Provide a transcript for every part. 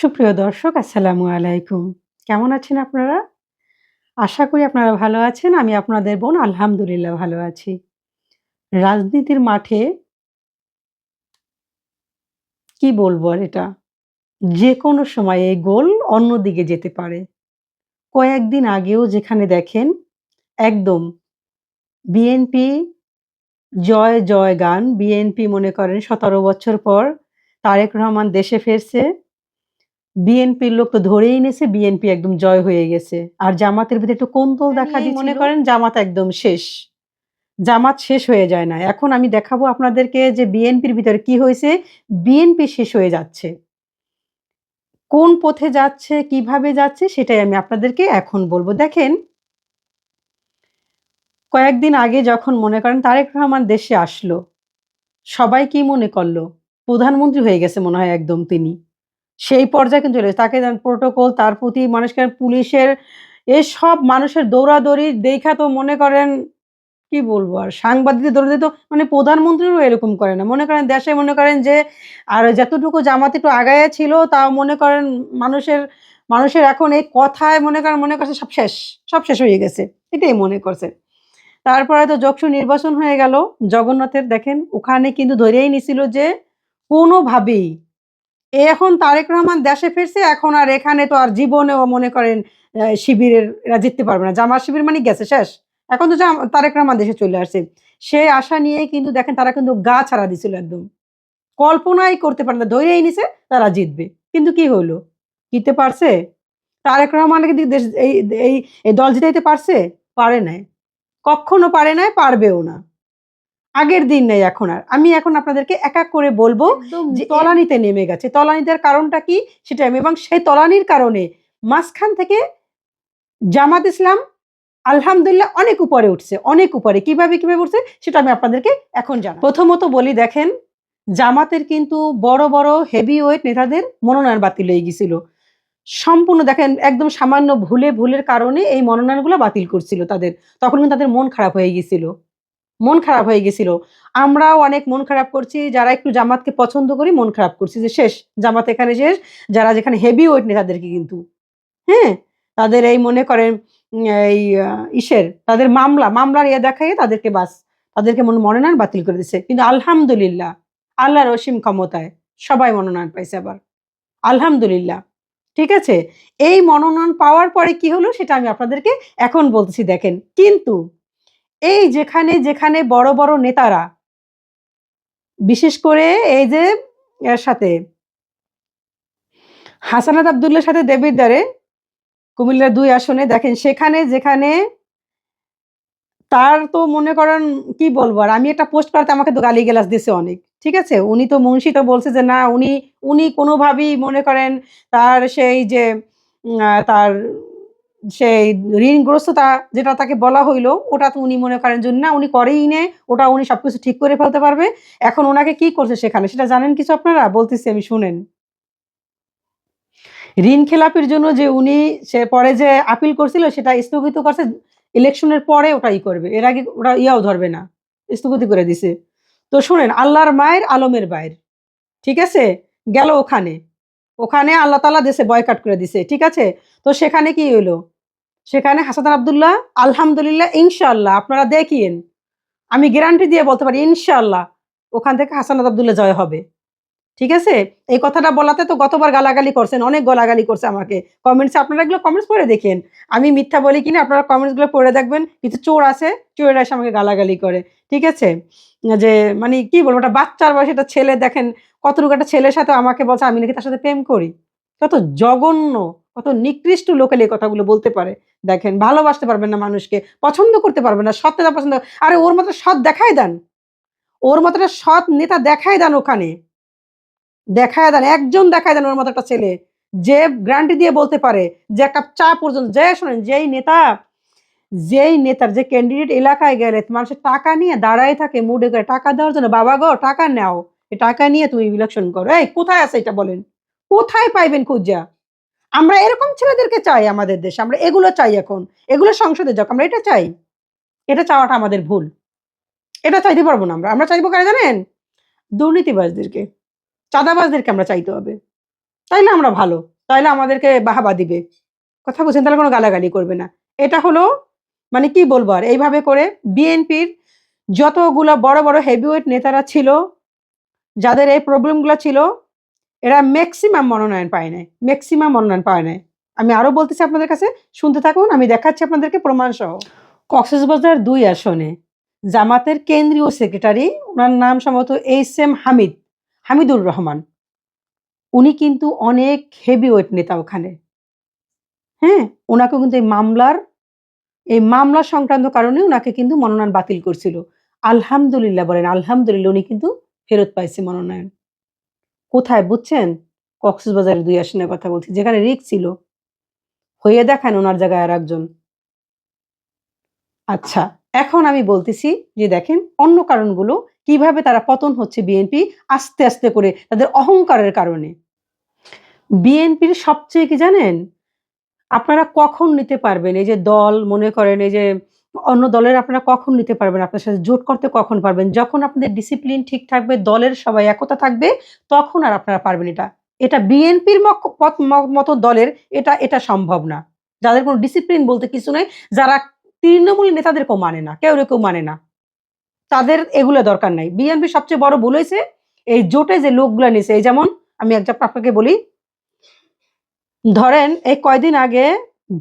সুপ্রিয় দর্শক, আসসালামু আলাইকুম। কেমন আছেন আপনারা? আশা করি আপনারা ভালো আছেন, আমি আপনাদের বোন আলহামদুলিল্লাহ ভালো আছি। রাজনীতির মাঠে কি বলব আর এটা? যে কোনো সময় গোল অন্যদিকে যেতে পারে। কয়েকদিন আগেও যেখানে দেখেন, একদম বিএনপি জয় জয় গান, বিএনপি মনে করেন সতেরো বছর পর তারেক রহমান দেশে ফিরছে। বিএনপির লোক তো ধরেই এনেছে বিএনপি একদম জয় হয়ে গেছে। আর জামাতের ভিতরে একটু কোন্দল দেখা দিয়ে মনে করেন জামাত একদম শেষ। জামাত শেষ হয়ে যায় না। এখন আমি দেখাবো আপনাদেরকে যে বিএনপির ভিতরে কি হয়েছে। বিএনপি শেষ হয়ে যাচ্ছে। কোন পথে যাচ্ছে কীভাবে যাচ্ছে সেটাই আমি আপনাদেরকে এখন বলব। দেখেন কয়েকদিন আগে যখন মনে করেন তারেক রহমান দেশে আসলো সবাই কি মনে করল? প্রধানমন্ত্রী হয়ে গেছে মনে হয় একদম তিনি। সেই পর্যায়ে কিন্তু চলে। তাকে প্রোটোকল তার প্রতি মানুষকে পুলিশের এসব মানুষের দৌড়াদৌড়ি দেখা তো মনে করেন, কি বলব আর, সাংবাদিকদের দৌড়াদৌড়ি তো মানে প্রধানমন্ত্রীও এরকম করে না। মনে করেন দেশে মনে করেন যে, আর যতটুকু জামাত একটু আগায় ছিল, তাও মনে করেন মানুষের মানুষের এখন এই কথায় মনে করেন, মনে করছে সব শেষ সব শেষ হয়ে গেছে। এটাই মনে করছে। তারপরে তো যক্ষু নির্বাচন হয়ে গেল, জগন্নাথের দেখেন, ওখানে কিন্তু ধরেই নিছিল যে, কোনোভাবেই এখন তারেক রহমান দেশে ফিরছে, এখন আর এখানে তো আর জীবনেও মনে করেন শিবিরের এরা জিততে পারবে না। জামাত শিবির মানে গেছে, শেষ। এখন তো তারেক রহমান দেশে চলে আসছে। সেই আশা নিয়েই কিন্তু দেখেন তারা কিন্তু গা ছাড়া দিছিল একদম। কল্পনাই করতে পারে না ধরেই নিছে, তারা জিতবে। কিন্তু কি হলো? জিততে পারছে? তারেক রহমান কিন্তু দেশ, এই এই এই দল জিতাইতে পারছে? পারে নাই। কখনো পারে নাই, পারবেও না। আগের দিন নেই এখন আর। আমি এখন আপনাদেরকে এক এক করে বলব যে তলানিতে নেমে গেছে। তলানিতে কারণটা কি? সেটা আমি। এবং সেই তলানির কারণে মাঝখান থেকে জামাত ইসলাম আলহামদুলিল্লাহ অনেক উপরে উঠছে। অনেক উপরে। কীভাবে কীভাবে উঠছে সেটা আমি আপনাদেরকে এখন জানাব। প্রথমত বলি দেখেন জামাতের কিন্তু বড় বড় হেভি ওয়েট নেতাদের মনোনয়ন বাতিল হয়ে গেছিল। সম্পূর্ণ দেখেন একদম সামান্য ভুলে ভুলের কারণে এই মনোনয়নগুলো বাতিল করছিল তাদের। তখন কিন্তু তাদের মন খারাপ হয়ে গেছিল। মন খারাপ হয়ে গেছিল। আমরাও অনেক মন খারাপ করছি, যারা একটু জামাতকে পছন্দ করি মন খারাপ করছি যে শেষ, জামাত এখানে শেষ, যারা যেখানে হেভি ওয়েট নেই তাদেরকে কিন্তু। হ্যাঁ? তাদের এই মনে করেন এই ইসের, তাদের মামলা মামলার ইয়ে দেখাই তাদেরকে বাস, তাদেরকে মনে মনোনয়ন বাতিল করে দিচ্ছে কিন্তু আলহামদুলিল্লাহ, আল্লাহর অসীম ক্ষমতায় সবাই মনোনয়ন পাইছে আবার। আলহামদুলিল্লাহ, ঠিক আছে? এই মনোনয়ন পাওয়ার পরে কি হলো সেটা আমি আপনাদেরকে এখন বলতেছি, দেখেন। কিন্তু এই যেখানে যেখানে বড় বড় নেতারা, বিশেষ করে এই যে, এর সাথে হাসানাত আবদুল্লার সাথে দ্বারে কুমিল্লার দুই আসনে, দেখেন সেখানে, যেখানে তার তো মনে করেন, কি বলব? আর আমি একটা পোস্ট করতে আমাকে তো গালি গেলাস দিছে অনেক, ঠিক আছে? উনি তো মুন্সি তো বলছে যে, না, উনি উনি কোনোভাবেই মনে করেন, তার সেই যে তার সেই ঋণগ্রস্ততা যেটা তাকে বলা হইল, ওটা তো উনি মনে করেন যে, না, উনি করেই নে, ওটা উনি সবকিছু ঠিক করে ফেলতে পারবে। এখন ওনাকে কি করছে সেখানে? সেটা জানেন কিছু আপনারা? বলতেছি আমি, শুনেন। ঋণ খেলাপির জন্য যে উনি, সে পরে যে আপিল করছিল, সেটা স্থগিত করছে, ইলেকশনের পরে ওটাই করবে। এর আগে ওটা ইয়াও ধরবে না, স্থগিত করে দিছে। তো শুনেন, আল্লাহর মায়ের, আলমের বাইর। ঠিক আছে? গেল ওখানে। ওখানে আল্লাহ তালা দেশে বয়কাট করে দিছে, ঠিক আছে? তো সেখানে কি হইল? সেখানে হাসান আবদুল্লাহ, আলহামদুলিল্লাহ ইনশাল্লাহ আপনারা দেখিয়েন। আমি গ্যারান্টি দিয়ে বলতে পারি ইনশাল্লাহ ওখান থেকে হাসানাত আবদুল্লাহ জয় হবে। ঠিক আছে? এই কথাটা বলাতে তো গতবার গালাগালি করছেন, অনেক গালাগালি করছে আমাকে। কমেন্টসে আপনারা এগুলো কমেন্টস পড়ে দেখেন। আমি মিথ্যা বলি কিনা, আপনারা কমেন্টসগুলো পড়ে দেখবেন, কিছু চোর আছে, চোরেরা এসে আমাকে গালাগালি করে। ঠিক আছে? যে মানে কি বলব, একটা বাচ্চার বয়সে একটা ছেলে দেখেন, কতটুকু একটা ছেলের সাথে আমাকে বলছে, আমি নাকি তার সাথে প্রেম করি। কত জঘন্য, কত নিকৃষ্ট লোকেল এই কথাগুলো বলতে পারে। দেখেন, ভালোবাসতে পারবেন না মানুষকে, পছন্দ করতে পারবেন না সত্যতা পছন্দ, আরে ওর মতো সৎ দেখাই দেন। ওর মতো একটা সৎ নেতা দেখাই দেন ওখানে। দেখায় দেন, একজন দেখায় দেন ওর মতো একটা ছেলে, যে গ্যারান্টি দিয়ে বলতে পারে, যে একটা চা পর্যন্ত, যে শোনেন, যেই নেতা যেই নেতার যে ক্যান্ডিডেট এলাকায় গেলে মানুষের টাকা নিয়ে দাঁড়ায় থাকে, মুডে করে টাকা দেওয়ার জন্য, বাবা গো, টাকা নাও টাকা নিয়ে তুমি ইলেকশন করো। এই, কোথায় আছে এটা বলেন? কোথায় পাইবেন খুঁজা? আমরা এরকম ছেলেদেরকে চাই আমাদের দেশে, আমরা এগুলো চাই এখন। এগুলো সংসদে যাক, আমরা এটা চাই। এটা চাওয়াটা আমাদের ভুল। এটা চাইতে পারব না আমরা। আমরা চাইব কারা জানেন? দুর্নীতিবাজদেরকে। চাঁদাবাজদেরকে আমরা চাইতে হবে। তাইলে আমরা ভালো। তাইলে আমাদেরকে বাহাবা দিবে। কথা বলছেন, তাহলে কোনো গালাগালি করবে না। এটা হলো মানে কি বলব আর? এইভাবে করে বিএনপির যতগুলো বড় বড় হেভিওয়েট নেতারা ছিল, যাদের এই প্রবলেমগুলো ছিল, এরা ম্যাক্সিমাম মনোনয়ন পায় নাই ম্যাক্সিমাম মনোনয়ন পায় নাই। আমি আরও বলতেছি আপনাদের কাছে, শুনতে থাকুন, আমি দেখাচ্ছি আপনাদেরকে প্রমাণ সহ কক্সবাজার দুই আসনে, জামাতের কেন্দ্রীয় সেক্রেটারি ওনার নাম সম্ভবত এইচ এম হামিদ, হামিদুর রহমান। উনি কিন্তু অনেক হেভিওয়েট নেতা ওখানে। হ্যাঁ ওনাকে কিন্তু এই মামলার এই মামলা সংক্রান্ত কারণে ওনাকে কিন্তু মনোনয়ন বাতিল করছিল। আলহামদুলিল্লাহ বলেন, আলহামদুলিল্লাহ উনি কিন্তু ফেরত পাইছে মনোনয়ন। কোথায় বুঝছেন? কক্সবাজারের দুই আসনের কথা বলছি, যেখানে রিক ছিল। হয়ে দেখান ওনার জায়গায় আর একজন। আচ্ছা এখন আমি বলতেছি যে দেখেন, অন্য কারণগুলো, কীভাবে তারা পতন হচ্ছে বিএনপি আস্তে আস্তে করে তাদের অহংকারের কারণে। বিএনপির সবচেয়ে কি জানেন? আপনারা কখন নিতে পারবেন? এই যে দল, মনে করেন এই যে অন্য দলের আপনারা কখন নিতে পারবেন? আপনার সাথে জোট করতে কখন পারবেন? যখন আপনাদের ডিসিপ্লিন ঠিক থাকবে, দলের সবাই একতা থাকবে, তখন আর আপনারা পারবেন এটা। এটা বিএনপির মতো দলের এটা এটা সম্ভব না। যাদের কোনো ডিসিপ্লিন বলতে কিছু নেই, যারা তৃণমূল নেতাদেরকেও মানে না, কেউ কেউ মানে না। তাদের এগুলো দরকার নাই। বিএনপি সবচেয়ে বড় হয়েছে এই জোটে যে লোকগুলো নিছে, এই যেমন আমি একজন আপনাকে বলি ধরেন এই কয়দিন আগে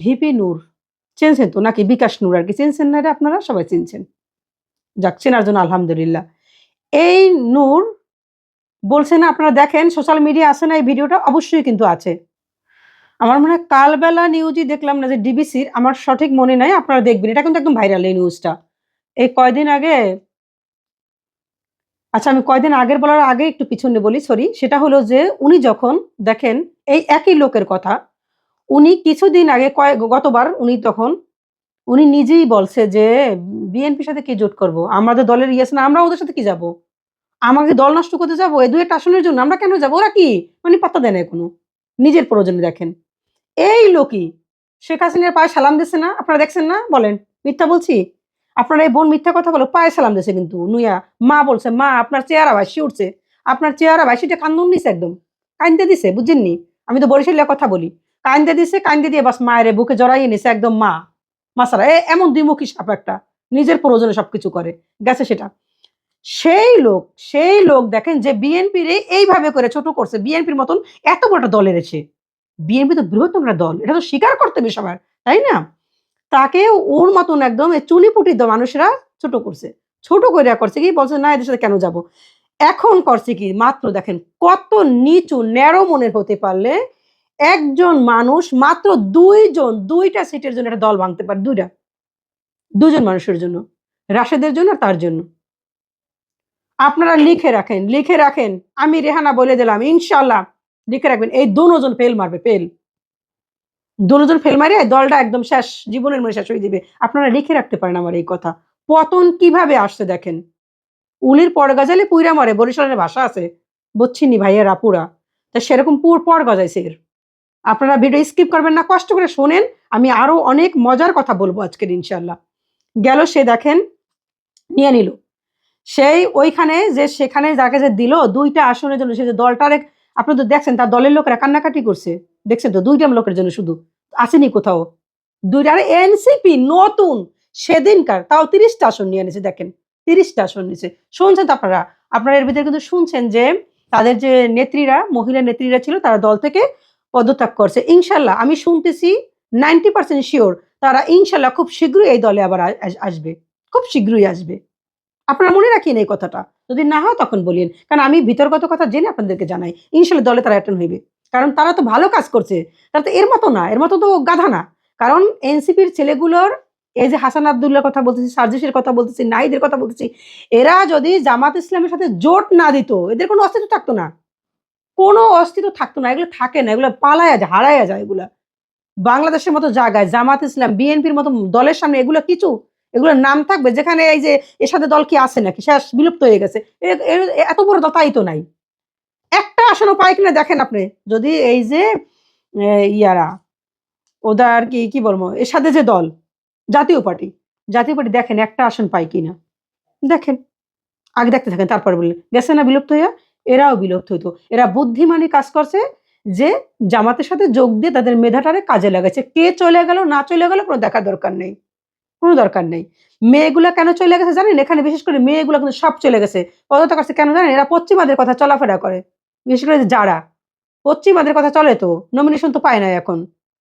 ভিপি নূর চিনছেন তো? নাকি বিকাশ নূর আর কি? চিনছেন না আপনারা? সবাই চিনছেন। যাক, চেনার জন্য আলহামদুলিল্লাহ। এই নূর বলছেন আপনারা দেখেন সোশ্যাল মিডিয়া আছে না, এই ভিডিওটা? অবশ্যই কিন্তু আছে। আমার মনে হয় কালবেলা নিউজই দেখলাম না যে ডিবিসির আমার সঠিক মনে নাই, আপনারা দেখবেন। এটা কিন্তু একদম ভাইরাল এই নিউজটা এই কয়দিন আগে আচ্ছা আমি কয়দিন আগের বলার আগে একটু পিছনে বলি সরি সেটা হলো যে উনি যখন দেখেন এই একই লোকের কথা, উনি কিছুদিন আগে কয়েক গতবার উনি তখন, উনি নিজেই বলছে যে, বিএনপির সাথে কি জোট করব? আমাদের দলের ইয়েস না, আমরা ওদের সাথে কি যাব? আমাকে দল নষ্ট করতে যাব? এই দু একটা আসনের জন্য আমরা কেন যাব? ওরা কি? মানে পাত্তা দেয় না কোনো নিজের প্রয়োজনে দেখেন। এই লোকই শেখ হাসিনার পায়ে সালাম দিচ্ছে না? আপনারা দেখছেন না? বলেন, মিথ্যা বলছি? আপনার এই বোন মিথ্যা কথা বলো পায়ে সালাম দিছে কিন্তু নুয়া মা বলছে, মা, আপনার চেহারা ভাসি উঠছে। আপনার চেহারা ভাসিটা কান্দন নিছে একদম। কান্দে দিছে বুঝছেননি আমি তো বরিশালের কথা বলি। কান্দে দিছে কান্দে দিয়ে বাস মায়ের বুকে জড়াইয়ে নিছে একদম মা। মাসারা এ এমন দ্বিমুখী সাপ একটা, নিজের প্রয়োজনে সবকিছু করে, গেছে সেটা। সেই লোক সেই লোক দেখেন যে বিএনপির এইভাবে করে ছোট করছে, বিএনপির মতন এত বড় দলের এসে বিএনপি তো বৃহত্তম একটা দল, এটা তো স্বীকার করতে হবে সবার, তাই না? তাকে ওর মতন একদম চুনিপুটি মানুষরা ছোট করছে। ছোট করে করছে কি? বলছে, না, এদের সাথে কেন যাব? এখন করছে কি? মাত্র দেখেন কত নিচু ন্যারো মনের হতে পারলে একজন মানুষ মাত্র দুইজন, দুইটা সিটের জন্য একটা দল ভাঙতে পারে, দুইটা। দুজন মানুষের জন্য, রাশেদের জন্য তার জন্য। আপনারা লিখে রাখেন লিখে রাখেন। আমি রেহানা বলে দিলাম ইনশাল্লাহ লিখে রাখবেন, এই দুজন ফেল মারবে, ফেল। দুজন ফেল মারে, দলটা একদম শেষ, জীবনের মনে শেষ হয়ে দিবে আপনারা লিখে রাখতে পারেন আমার এই কথা। পতন কীভাবে আসছে দেখেন? উলির পর গাজালে পুইরা মারে, বরিশালের ভাষা আছে। বুঝছিনি ভাইয়ের আপুরা তা সেরকম পুর পর গজাইছে এর। আপনারা ভিডিও স্কিপ করবেন না, কষ্ট করে শোনেন। আমি আরও অনেক মজার কথা বলব আজকের ইনশাল্লাহ গেল সে দেখেন, নিয়ে নিল। সেই ওইখানে যে সেখানে যাকে যে দিল, দুইটা আসনের জন্য সে যে দলটার, আপনি তো দেখছেন তার দলের লোকেরা কান্নাকাটি করছে। দেখছেন তো, দুইটা লোকের জন্য শুধু। আসেনি কোথাও। দুইটা আরে এনসিপি নতুন। সেদিনকার তাও তিরিশটা আসন নিয়ে এনেছে, দেখেন। তিরিশটা আসন নিছে শুনছেন তো আপনারা? আপনারা এর ভিতরে কিন্তু শুনছেন যে তাদের যে নেত্রীরা, মহিলা নেত্রীরা ছিল, তারা দল থেকে পদত্যাগ করছে। ইনশাল্লাহ, আমি শুনতেছি নাইনটি পার্সেন্ট শিওর তারা ইনশাল্লাহ খুব শীঘ্রই এই দলে আবার আসবে। খুব শীঘ্রই আসবে। আপনারা মনে রাখেন এই কথাটা। যদি না হয় তখন বলিয়েন। কারণ আমি বিতর্কত কথা জেনে আপনাদেরকে জানাই। ইনশাল্লাহ দলে তারা অ্যাটেন্ড হইবে। কারণ তারা তো ভালো কাজ করছে। তারা তো এর মতো না, এর মতো তো গাধা না। কারণ এনসিপির ছেলেগুলোর, এই যে হাসান আবদুল্লার কথা বলতেছি, সার্জিসের কথা বলতেছি নাইদের কথা বলতেছি, এরা যদি জামাত ইসলামের সাথে জোট না দিত, এদের কোনো অস্তিত্ব থাকতো না। কোনো অস্তিত্ব থাকতো না, এগুলো থাকে না, এগুলো পালায়া যায়, হারায়া যায় এগুলা। বাংলাদেশের মতো জায়গায়, জামাত ইসলাম, বিএনপির মতো দলের সামনে এগুলো কিছু, এগুলোর নাম থাকবে। যেখানে এই যে এর সাথে দল কি আছে নাকি? শেষ বিলুপ্ত হয়ে গেছে। এত বড় দল তাই তো নাই। একটা আসনও পায় কিনা দেখেন আপনি। যদি এই যে ইয়ারা ওদের কি কি বলব, এর সাথে যে দল, জাতীয় পার্টি জাতীয় পার্টি দেখেন একটা আসন পায় কিনা। দেখেন, আগে দেখতে থাকেন, তারপর বললেন। গেছে না বিলুপ্ত হইয়া? এরাও বিলুপ্ত হইতো। এরা বুদ্ধিমানী কাজ করছে যে, জামাতের সাথে যোগ দিয়ে তাদের মেধাটারে কাজে লাগাচ্ছে কে চলে গেল, না চলে গেল, কোনো দেখার দরকার নেই। কোনো দরকার নেই। মেয়েগুলো কেন চলে গেছে জানেন? এখানে বিশেষ করে মেয়েগুলো কিন্তু সব চলে গেছে। পদত্যাগ করছে কেন জানেন? এরা পশ্চিমাদের কথা চলাফেরা করে। বিশেষ করে যারা। পশ্চিমাদের কথা চলে তো নমিনেশন তো পায় না এখন,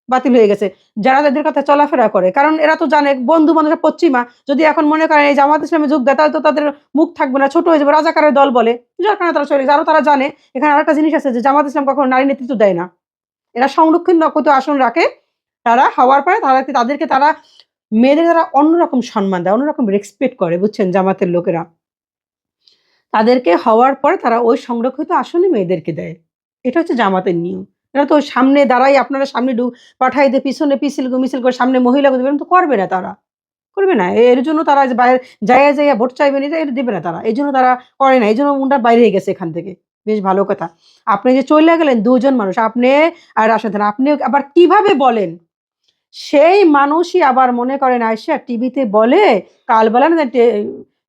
বাতিল হয়ে গেছে। যারা তাদের কথা চলাফেরা করে, কারণ এরা তো জানে, বন্ধু বান্ধব পশ্চিমা, যদি এখন মনে করেন এই জামাত ইসলামে যোগ দেয়, তাহলে তো তাদের মুখ থাকবে না, ছোট হয়ে যাবে, রাজাকারের দল বলে। যার কারণে তারা চলে আরও তারা জানে, এখানে আরেকটা জিনিস আছে যে জামাত ইসলাম কখনো নারী নেতৃত্ব দেয় না। এরা সংরক্ষণ নকত আসন রাখে, তারা হওয়ার পরে তারা তাদেরকে তারা, মেয়েদের তারা অন্যরকম সম্মান দেয়, অন্যরকম রেসপেক্ট করে, বুঝছেন? জামাতের লোকেরা। তাদেরকে হওয়ার পরে তারা ওই সংরক্ষিত আসনে মেয়েদেরকে দেয়। এটা হচ্ছে জামাতের নিয়ম। এরা তো সামনে দাঁড়াই আপনারা সামনে ডু পাঠাই দিয়ে পিছনে পিছিল মিছিল করে সামনে মহিলা দেবেন তো করবে না তারা। করবে না। এর জন্য তারা বাইরে যাইয়া যাইয়া ভোট চাইবেন এটা এটা দেবে না তারা। এই জন্য তারা করে না। এই জন্য ওনারা বাইরে গেছে এখান থেকে। বেশ ভালো কথা। আপনি যে চলে গেলেন দুজন মানুষ, আপনি আর রাশেদ আপনি আবার কীভাবে বলেন? সেই মানুষই আবার মনে করেন আয়সা টিভিতে বলে, কালবেলা না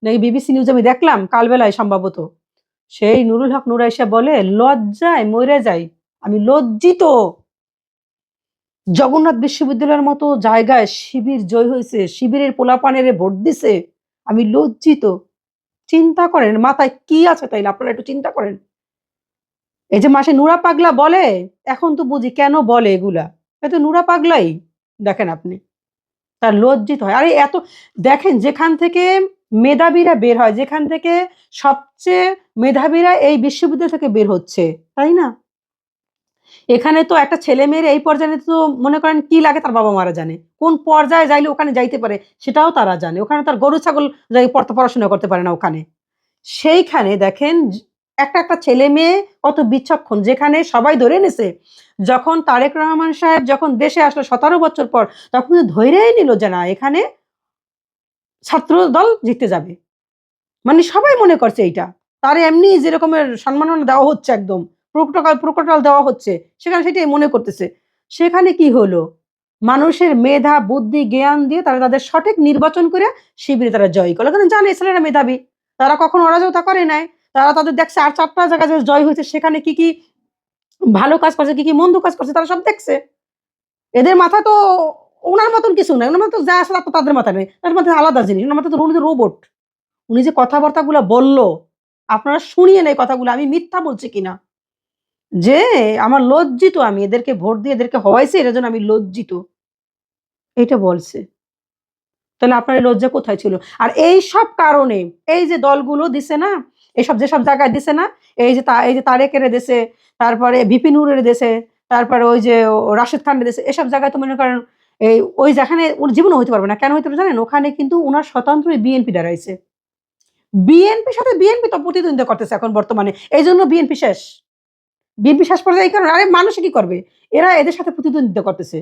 বিবিসি নিউজ আমি দেখলাম কালবেলায় সম্ভবত। সেই নুরুল হক নুর আয়সা বলে, লজ্জায় মরে যাই। আমি লজ্জিত। জগন্নাথ বিশ্ববিদ্যালয়ের মতো জায়গায় শিবির জয় হয়েছে, শিবিরের পোলাপানের ভোট দিছে। আমি লজ্জিত। চিন্তা করেন, মাথায় কি আছে তাইলে? আপনারা একটু চিন্তা করেন। এই যে মাসে নুরা পাগলা বলে, এখন তো বুঝি কেন বলে এগুলা? এত নুরা পাগলাই, দেখেন আপনি। তার লজ্জিত হয়। আরে এত, দেখেন যেখান থেকে মেধাবীরা বের হয়, যেখান থেকে সবচেয়ে মেধাবীরা এই বিশ্ববিদ্যালয় থেকে বের হচ্ছে, তাই না? এখানে তো একটা ছেলে মেয়ের এই পর্যায়ে তো মনে করেন কি লাগে তার বাবা মারা জানে, কোন পর্যায়ে যাইলে ওখানে যাইতে পারে সেটাও তারা জানে, ওখানে তার গরু, ছাগল পড়াশোনা করতে পারে না ওখানে। সেইখানে দেখেন একটা একটা ছেলে মেয়ে কত বিচক্ষণ, যেখানে সবাই ধরে নেছে, যখন তারেক রহমান সাহেব যখন দেশে আসলো সতেরো বছর পর, তখন ধৈর্যই নিল যে না, এখানে ছাত্র দল জিততে যাবে। মানে সবাই মনে করছে এইটা। তার এমনি যেরকমের সম্মাননা দেওয়া হচ্ছে একদম প্রোটোকল প্রোটোকল দেওয়া হচ্ছে, সেখানে সেটাই মনে করতেছে। সেখানে কি হলো? মানুষের মেধা, বুদ্ধি, জ্ঞান দিয়ে তারা তাদের সঠিক নির্বাচন করে শিবিরে তারা জয় করল। কারণ জানে ছেলেরা মেধাবী। তারা কখনো অরাজকতা করে নাই। তারা তাদের দেখছে আর চারটা জায়গায় জয় হয়েছে, সেখানে কি কি ভালো কাজ করছে, কি কি মন্দ কাজ করছে, তারা সব দেখছে। এদের মাথা তো ওনার মতন কিছু নাই। ওনার মতো যা আছে তা তাদের মাথা নেই। তাদের মাথায় আলাদা জিনিস। ওনার মাথা তো উনি রোবট। উনি যে কথাবার্তাগুলো বলল, আপনারা শুনিয়ে নেই কথাগুলো, আমি মিথ্যা বলছি কিনা? যে আমার লজ্জিত আমি, এদেরকে ভোট দিয়ে এদেরকে হওয়াইছে এর জন্য আমি লজ্জিত। এটা বলছে। তাহলে আপনার লজ্জা কোথায় ছিল? আর এই সব কারণে, এই যে দলগুলো দিছে না এইসব যেসব জায়গায় দিছে না, এই যে এই যে তারেকের দেশে তারপরে বিপিনুরের দেশে তারপরে ওই যে রাশেদ খানের দেশে এসব জায়গায় তো মনে করেন এই, ওই যেখানে ওর জীবনে হইতে পারবে না। কেন হইতে পারবে জানেন? ওখানে কিন্তু ওনার স্বতন্ত্র বিএনপি দাঁড়াইছে। বিএনপির সাথে বিএনপি তো প্রতিদ্বন্দ্বিতা করতেছে এখন বর্তমানে। এই জন্য বিএনপি শেষ। বিএনপি শেষ পর্যায়ে এই কারণে, আরে মানুষ কি করবে? এরা এদের সাথে প্রতিদ্বন্দ্বিতা করতেছে।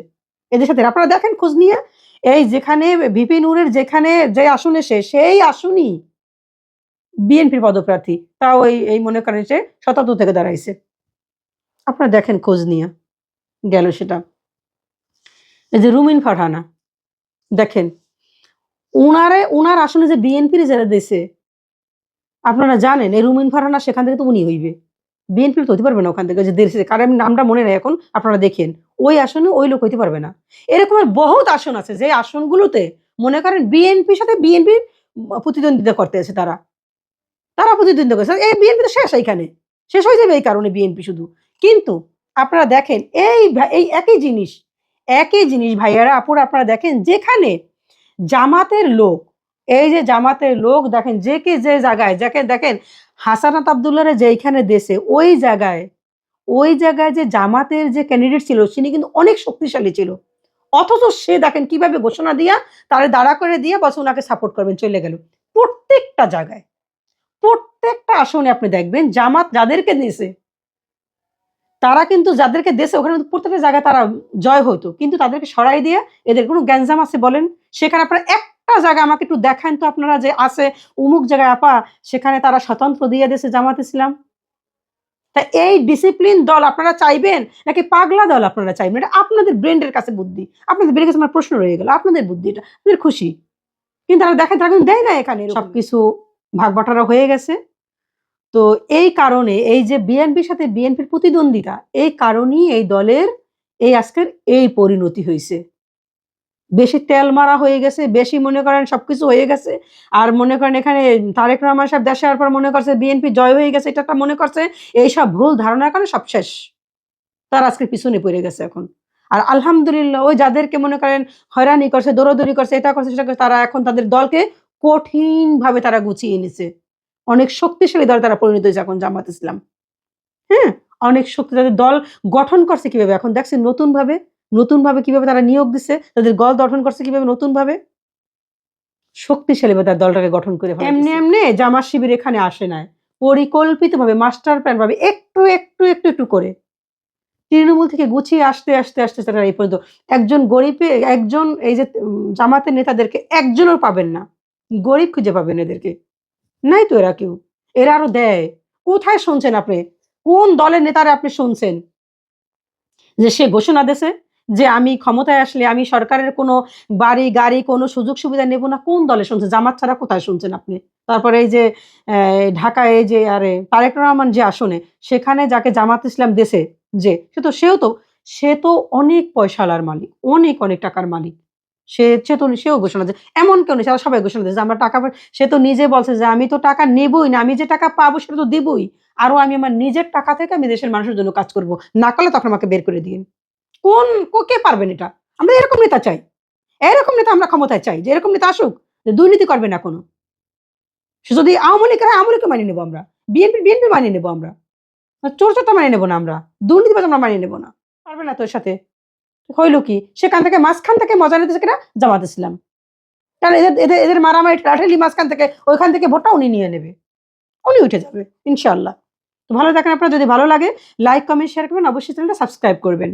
এদের সাথে, আপনারা দেখেন খোঁজ নিয়ে, এই যেখানে ভিপি নূরের যেখানে যে আসনে সে সেই আসনই বিএনপির পদপ্রার্থী। তাও এই এই মনে করেন সে শতাব্দ থেকে দাঁড়াইছে। আপনারা দেখেন খোঁজ নিয়ে, গেল সেটা। এই যে রুমিন ফারহানা, দেখেন, উনারে, উনার আসনে যে বিএনপির যারা দেশে আপনারা জানেন, এই রুমিন ফারহানা সেখান থেকে তো উনি হইবে। বিএনপির তো হতে পারবে না ওখান থেকে, যে দেশে কারণ আমি নামটা মনে নেই এখন, আপনারা দেখেন, ওই আসনে ওই লোক হইতে পারবে না। এরকমের বহুত আসন আছে, যে আসনগুলোতে মনে করেন বিএনপির সাথে বিএনপির প্রতিদ্বন্দ্বিতা করতে আছে তারা। তারা প্রতিদ্বন্দ্বিতা করছে, এই বিএনপি তো শেষ এইখানে, শেষ হয়ে যাবে এই কারণে বিএনপি শুধু। কিন্তু আপনারা দেখেন, এই এই একই জিনিস একই জিনিস ভাইয়ারা, আপুরা, আপনারা দেখেন যেখানে জামাতের লোক, এই যে জামাতের লোক দেখেন যে কে যে জায়গায় যাকে দেখেন হাসানাত আবদুল্লাহ যেইখানে দেশে, ওই জায়গায় ওই জায়গায় যে জামাতের যে ক্যান্ডিডেট ছিল, তিনি কিন্তু অনেক শক্তিশালী ছিল। অথচ সে দেখেন কীভাবে ঘোষণা দিয়া, তারে দাঁড়া করে দিয়ে বস ওনাকে সাপোর্ট করবেন, চলে গেল। প্রত্যেকটা জায়গায়, প্রত্যেকটা আসনে আপনি দেখবেন জামাত যাদেরকে দিয়েছে তারা কিন্তু যাদেরকে দেশে ওখানে প্রত্যেকটা জায়গায় তারা জয় হতো কিন্তু তাদেরকে সরাই দিয়ে এদের কোনো গ্যাঞ্জাম আছে বলেন? সেখানে আপনারা একটা জায়গা আমাকে একটু দেখান তো আপনারা যে আছে উমুক জায়গায় আপা, সেখানে তারা স্বতন্ত্র দিয়ে দেশে জামাত ইসলাম তা এই ডিসিপ্লিন দল আপনারা চাইবেন? নাকি পাগলা দল আপনারা চাইবেন? এটা আপনাদের ব্রেন্ডের কাছে বুদ্ধি। আপনাদের ব্রেনের কাছে আমার প্রশ্ন রয়ে গেল, আপনাদের বুদ্ধি এটা, আপনাদের খুশি। কিন্তু তারা দেখেন, তারা কিন্তু দেয় না এখানে সবকিছু ভাগ বাটারা হয়ে গেছে। তো এই কারণে এই যে বিএনপির সাথে বিএনপির প্রতিদ্বন্দ্বিতা, এই কারণেই এই দলের এই আজকের এই পরিণতি হয়েছে। বেশি তেল মারা হয়ে গেছে, বেশি মনে করেন সবকিছু হয়ে গেছে, আর মনে করেন এখানে তারেক রহমান সাহেব দেশে পর মনে করছে বিএনপি জয় হয়ে গেছে, এটা মনে করছে এইসব ভুল ধারণার কারণে সব শেষ। তার আজকে পিছনে পড়ে গেছে এখন। আর আলহামদুলিল্লাহ, ওই যাদেরকে মনে করেন হয়রানি করছে, দৌড়দৌড়ি করছে, এটা করছে, সেটা করছে, তারা এখন তাদের দলকে কঠিন ভাবে তারা গুছিয়ে নিছে অনেক শক্তিশালী দল তারা পরিণত হয়েছে এখন জামাত ইসলাম। হ্যাঁ? অনেক শক্তি তাদের দল গঠন করছে কীভাবে? এখন দেখছে নতুন ভাবে নতুন ভাবে কীভাবে তারা নিয়োগ দিচ্ছে তাদের দল গঠন করছে কীভাবে নতুন ভাবে শক্তিশালী তার দলটাকে গঠন করে এমনি এমনি জামাত শিবির এখানে আসে না পরিকল্পিত ভাবে মাস্টার প্ল্যান ভাবে একটু একটু একটু একটু করে। তৃণমূল থেকে গুছিয়ে আসতে আসতে আসতে তারা এই পর্যন্ত একজন গরিবে একজন এই যে জামাতের নেতাদেরকে একজনও পাবেন না। গরিব খুঁজে পাবেন এদেরকে। নাই তো এরা কেউ। এরা আরও দেয়। কোথায় শুনছেন আপনি? কোন দলের নেতারা আপনি শুনছেন? যে সে ঘোষণা দেশে, যে আমি ক্ষমতায় আসলে আমি সরকারের কোনো বাড়ি, গাড়ি, কোনো সুযোগ সুবিধা নেব না, কোন দলে শুনছেন? জামাত ছাড়া কোথায় শুনছেন আপনি? তারপরে এই যে ঢাকায় এই যে, আরে, তারেক রহমান যে আসনে, সেখানে যাকে জামাত ইসলাম দেশে, যে, সে তো, সেও তো, সে তো অনেক পয়সালার মালিক, অনেক অনেক টাকার মালিক। সে সে তো সেও ঘোষণা যে এমন কেউ নেই সবাই ঘোষণা দিয়েছে আমরা টাকা সে তো নিজে বলছে যে আমি তো টাকা নেবই না আমি যে টাকা পাবো সেটা তো দেবই। আরও আমি আমার নিজের টাকা থেকে আমি দেশের মানুষের জন্য কাজ করব। না করলে তখন আমাকে বের করে দিন কোন কে পারবেন এটা? আমরা এরকম নেতা চাই। এরকম নেতা আমরা ক্ষমতায় চাই যে এরকম নেতা আসুক যে দুর্নীতি করবে না কোনো। সে যদি আওয়ামী হয়, আওয়ামী লীগকে মানিয়ে নেব আমরা। বিএনপি বিএনপি মানিয়ে নেব আমরা। আর চোর চোরটা মানিয়ে নেব না আমরা। দুর্নীতিবাজ আমরা মানিয়ে নেব না। পারবে না তোর সাথে। হইল কি? সেখান থেকে মাঝখান থেকে মজা নিতে কিনা জামাত ইসলাম। কারণ এদের এদের এদের মারামারি লাঠেলি মাঝখান থেকে, ওইখান থেকে ভোটটা উনি নিয়ে নেবে। উনি উঠে যাবে ইনশাল্লাহ তো ভালো থাকেন আপনারা, যদি ভালো লাগে লাইক কমেন্ট শেয়ার করবেন। অবশ্যই চ্যানেলটা সাবস্ক্রাইব করবেন।